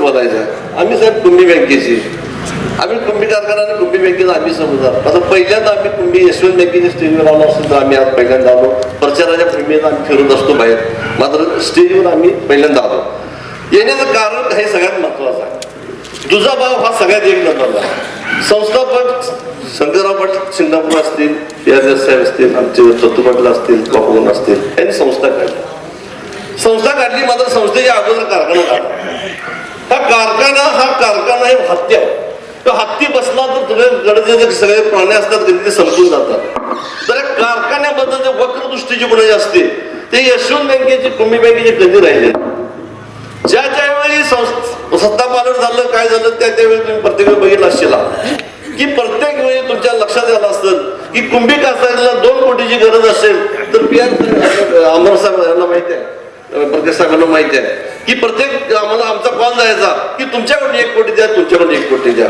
बोलायचं आम्ही साहेब कुंभी बँकेची. आम्ही कुंभी कारखाना आणि कुंभी बँकेचा आम्ही समजणार. आता पहिल्यांदा आम्ही कुंभी यशवंत बँकेच्या स्टेजवर आलो असतो तर आम्ही आज पहिल्यांदा आलो. प्रचाराच्या प्रेमीत आम्ही फिरत असतो बाहेर. मात्र स्टेजवर आम्ही पहिल्यांदा आलो. येण्याचं कारण हे सगळ्यात महत्वाचं आहे. तुझा भाव हा सगळ्यात एक नंबरला संस्थापक शंकरराव पाटील सिंगापूर असतील यादव साहेब असतील आमचे चतू पाटील असतील बापगोन असतील यांनी संस्था काढली. संस्था काढली मात्र संस्थेच्या अगोदर कारखाना काढला हा कारखाना हा कारखाना आहे हत्या आहे. तो हत्ती बसला तर सगळे गडचे सगळे प्राणी असतात कधी ते संपून जातात. तर कारखान्याबद्दल जे वक्रदृष्टीची जी असते ते यशवंत बँकेची कुंभी बँकेची कधी राहिले ज्या ज्यावेळी वेळी सत्ता पालन झालं काय झालं त्या त्यावेळी तुम्ही प्रत्येक वेळी बघितलं असेल की प्रत्येक वेळी तुमच्या लक्षात आलं असतं की कुंभी कासारीला दोन कोटीची गरज असेल तर पी अमर साहेब यांना माहिती आहे. प्रत्येक साहेबांना माहिती आहे. की प्रत्येक आम्हाला आमचा कॉल जायचा की तुमच्याकडून एक कोटी द्या तुमच्याकडून एक कोटी द्या.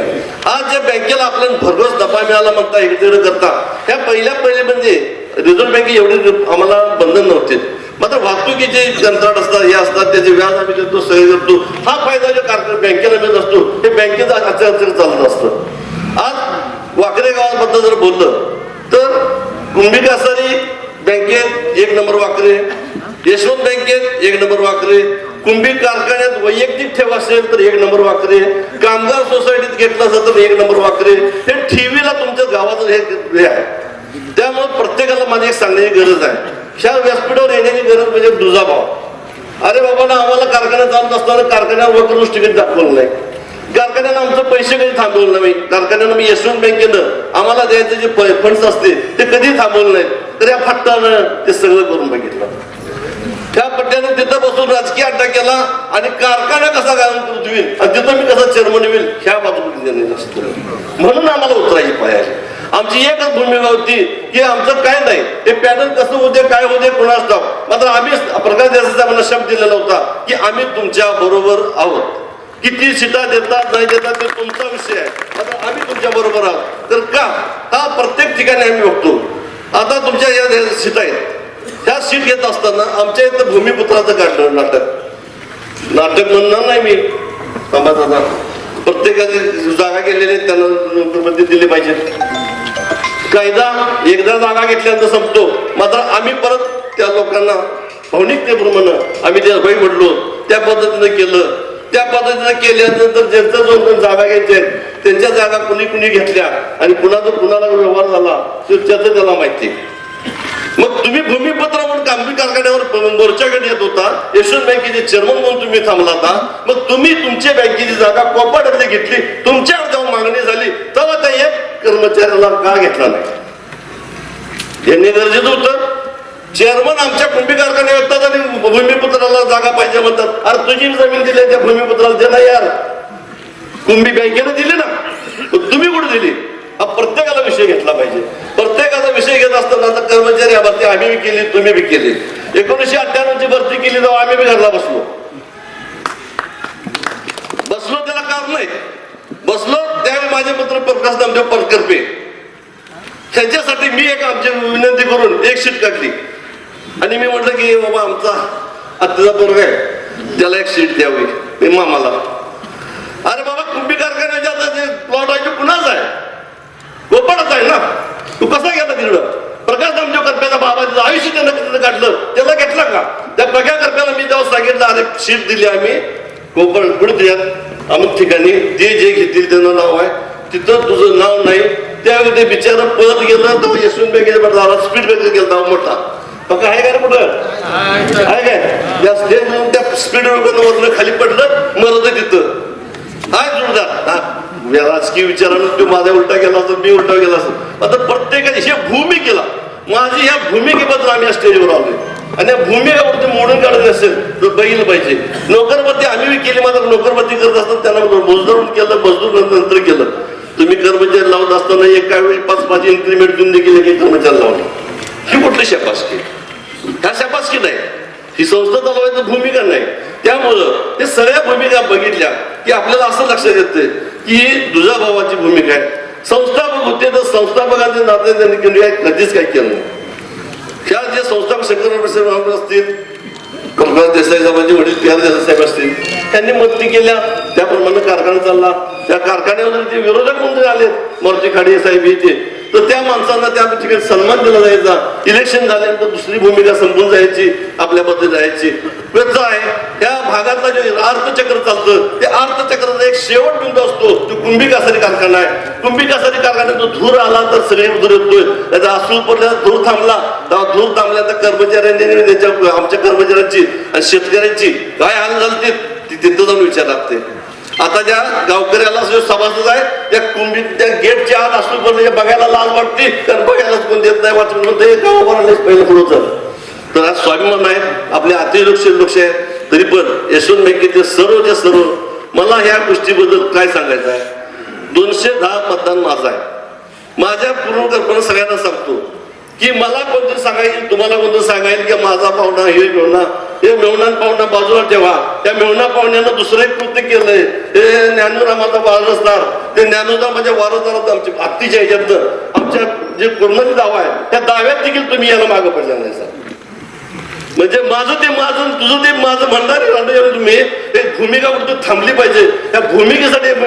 आज ज्या बँकेला आपल्याला भरघोस दफा मिळाला म्हणता इकडे करता ह्या पहिल्या पहिले म्हणजे रिझर्व्ह बँके एवढी आम्हाला बंधन नव्हते. मात्र वाहतुकीचे कंत्राट असतात हे असतात त्याचे व्याज आम्ही देतो सही करतो हा फायदा जो कार्यक्रम बँकेला मिळत असतो हे बँकेचा अचानक चालत असतं. आज वाकरे गावाबद्दल जर बोललं तर कुंभी कासारी बँकेत एक नंबर वाकरे यशवंत बँकेत एक नंबर वाकरे कुंभी कारखान्यात वैयक्तिक ठेव असेल तर एक नंबर वाकरे कामगार सोसायटीत घेतलं असेल तर एक नंबर वाकरे. हे ठेवीला तुमच्या गावाचं हे हे आहे. त्यामुळे प्रत्येकाला माझी एक सांगण्याची गरज आहे. ह्या व्यासपीठावर येण्याची गरज म्हणजे दुजाभाव. अरे बाबा ना आम्हाला कारखाना चालत असताना कारखान्यावर वक्रदृष्टी तिकीट दाखवलं नाही. कारखान्यानं आमचं पैसे कधी थांबवलं नाही. कारखान्यानं मी यशवंत बँकेनं आम्हाला द्यायचे जे फंड्स असते ते कधी थांबवलं नाही. तर या फट्टानं ते सगळं करून बघितलं. पट्ट्याने तिथं बसून राजकीय अड्डा केला आणि कारखाना कसा गाळून पृथ्वी आणि तिथं मी कसा चेअरमन होईल ह्या बाजूला म्हणून आम्हाला उतरायची पाहिजे आमची एकच भूमिका होती की आमचं काय नाही ते पॅनल कसं होते काय होते कोणास ठाव मात्र आम्ही प्रकाश देसाचा शब्द दिलेला होता की आम्ही तुमच्या बरोबर आहोत. किती सीटा देतात नाही देतात ते तुमचा विषय आहे. मात्र आम्ही तुमच्या बरोबर आहोत. तर का? हा प्रत्येक ठिकाणी आम्ही बघतो? आता तुमच्या या या सीटा आहेत. त्या सीट घेत असताना आमच्या इथं भूमिपुत्राचं काढलं नाटक. नाटक म्हणणार नाही मी. थांबा प्रत्येकाची जागा गेलेली त्यांना नोकरीमध्ये दिली पाहिजे. कायदा एकदा जागा घेतल्यानंतर संपतो. मात्र आम्ही परत त्या लोकांना भावनिकतेप्रमाणे आम्ही त्या भाई म्हणलो त्या पद्धतीनं केलं. त्या पद्धतीनं केल्यानंतर ज्यांचा जो कोण जागा घ्यायचे त्यांच्या जागा कुणी कुणी घेतल्या आणि कुणाचा कुणाला व्यवहार झाला तो त्याचं त्याला माहिती. मग तुम्ही भूमिपत्र म्हणून कांबी कारखान्यावर मोर्चाकडे येत होता. यशवंत बँकेचे चेअरमन म्हणून तुम्ही थांबला होता. मग तुम्ही तुमच्या बँकेची जागा कोपाड्यातली घेतली. तुमच्यावर जाऊन मागणी झाली. तेव्हा त्या एक कर्मचाऱ्याला का घेतला नाही? यांनी गरजेचं होतं. चेअरमन आमच्या कुंभी कारखान्यावर येतात आणि भूमिपुत्राला जागा पाहिजे म्हणतात. अरे तुझी जमीन दिली त्या भूमिपुत्राला दे ना यार. कुंभी बँकेनं दिली ना. तुम्ही कुठे दिली? हा प्रत्येकाला विषय घेतला पाहिजे. प्रत्येकाचा विषय घेत असताना आता कर्मचारी या भरती आम्ही बी केली तुम्ही बी केली. एकोणीशे अठ्ठ्याण्णव ची भरती केली तेव्हा आम्ही बी घरला बसलो. बसलो त्याला कारण नाही बसलो त्यावेळी माझे मित्र प्रकाश नामदेव परकरपे त्यांच्यासाठी मी एक आमची विनंती करून एक सीट काढली. आणि मी म्हटलं की बाबा आमचा आत्ताचा पोरग आहे. त्याला एक सीट द्यावी. मी मामाला. अरे बाबा कुंभी कारखान्याच्या प्लॉट आहे पुन्हा कुणाच आहे गोपाळच आहे ना तू कसा गेला तिकडं प्रकाश नामदेव करप्याचा बाबा तिचं आयुष्य त्यानं तिथं काढलं त्याला घेतला का त्या प्रज्ञा करप्याला मी तेव्हा सांगितलं अरे सीट दिली आम्ही गोपाळ पुढे अमुक ठिकाणी जे जे घेतील त्यांना नाव आहे. तिथं तुझं नाव नाही. त्यावेळी ते बिचारा परत गेलं तर यशवंत बँकेच्या झाला स्पीड ब्रेकर गेला मोठा. फक्त आहे का रे कुठं? आहे काय? त्या स्टेज त्या स्पीड ब्रेकर खाली पडलं मरत तिथं. हाय जोरदार. हा. राजकीय विचारानं तो माझा उलटा गेला असतो मी उलटा गेला असतो आता प्रत्येकाने हे भूमिकेला माझी ह्या भूमिकेबद्दल आम्ही स्टेजवर आलोय. आणि या भूमिकेवरती मोडून काढत असेल तर बघितलं पाहिजे. नोकरबत्ती आम्ही केली मात्र नोकरबत्ती करत असताना त्यांना मजदूर केलं मजदूर नंतर केलं. तुम्ही कर्मचारी लावत असताना एका वेळी पाच पाच इन्क्रीमेंट देऊन देखील एक कर्मचारी लावले. ही कुठली शपासकी ह्या शपासकी नाही. ही संस्था चालवायची भूमिका नाही. त्यामुळं ते सगळ्या भूमिका बघितल्या की आपल्याला असं लक्षात येतं की ही दुजा भावाची भूमिका आहे. संस्थापक होते तर संस्थापकाचे नाते त्यांनी केली. आहे कधीच काही केलं नाही. ह्या जे संस्थापक शंकर असतील कल्पना देसाई साहेबांचे वडील तिहार देसाई साहेब असतील त्यांनी मदती केल्या. त्याप्रमाणे कारखाना चालला. त्या कारखान्यावर जे विरोधक मंत्री आले मोर्चे खाडे साहेब हे ते तर त्या माणसांना त्या ठिकाणी सन्मान दिला जायचा. इलेक्शन झाल्यानंतर दुसरी भूमिका संपून जायची आपल्या पद्धती जायची. कसं आहे. त्या भागातला जे अर्थचक्र चालतं ते अर्थचक्राचा एक शेवट बिंदू असतो. तो कुंभी कासारी कारखाना आहे. कुंभी कासारी कारखान्यात जो धूर आला तर सगळे धूर येतोय. त्याचा असूल पडला धूर थांबला तर धूर थांबल्यानंतर कर्मचाऱ्यांनी त्याच्या आमच्या कर्मचाऱ्यांची आणि शेतकऱ्यांची काय हाल झाली ती तिथं जाऊन विचार लागते. आता ज्या गावकऱ्याला जो सभासद आहे त्या कुंभी त्या गेटच्या आत असून पण म्हणजे बघायला लाज वाटते कारण बघायलाच कोण देत नाही वाचून. म्हणते गावाला पहिलं पुढं तर आज स्वाभिमान आहे आपले अतिलक्ष लक्ष आहे तरी पण यशवंत बँकेचे सर्व जे सर्व मला ह्या गोष्टीबद्दल काय सांगायचं आहे? दोनशे दहा मतदान माझं आहे. माझ्या पूर्ण कल्पना सगळ्यांना सांगतो की मला कोणतरी सांगायचं तुम्हाला कोणतं सांगायचं की माझा पाहुणा हे मेवणा हे मेवणा पाहुणा बाजूला ठेवा. त्या मेवणा पाहुण्यानं दुसरं एक कृत्य केलंय. हे ज्ञानोरामाचा वारसदार ते ज्ञानोरामाच्या म्हणजे वारसदारात आमच्या हत्तीच्या ह्याच्यात. आमच्या जे पूर्ण दावा आहे त्या दाव्यात देखील तुम्ही याला मागं पडला नाही सर. म्हणजे माझं ते माझं तुझं ते माझं म्हणणार तुम्ही. एक भूमिका कुठे थांबली पाहिजे. त्या भूमिकेसाठी मी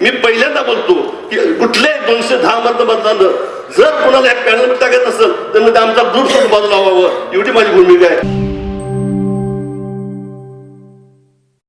मी पहिल्यांदा बोलतो की कुठले दोनशे दहा मत मतदान जर कोणाला या पॅनल टाकायचं असेल तर आमचा दूर सोडून बाजूला व्हावं. एवढी माझी भूमिका आहे.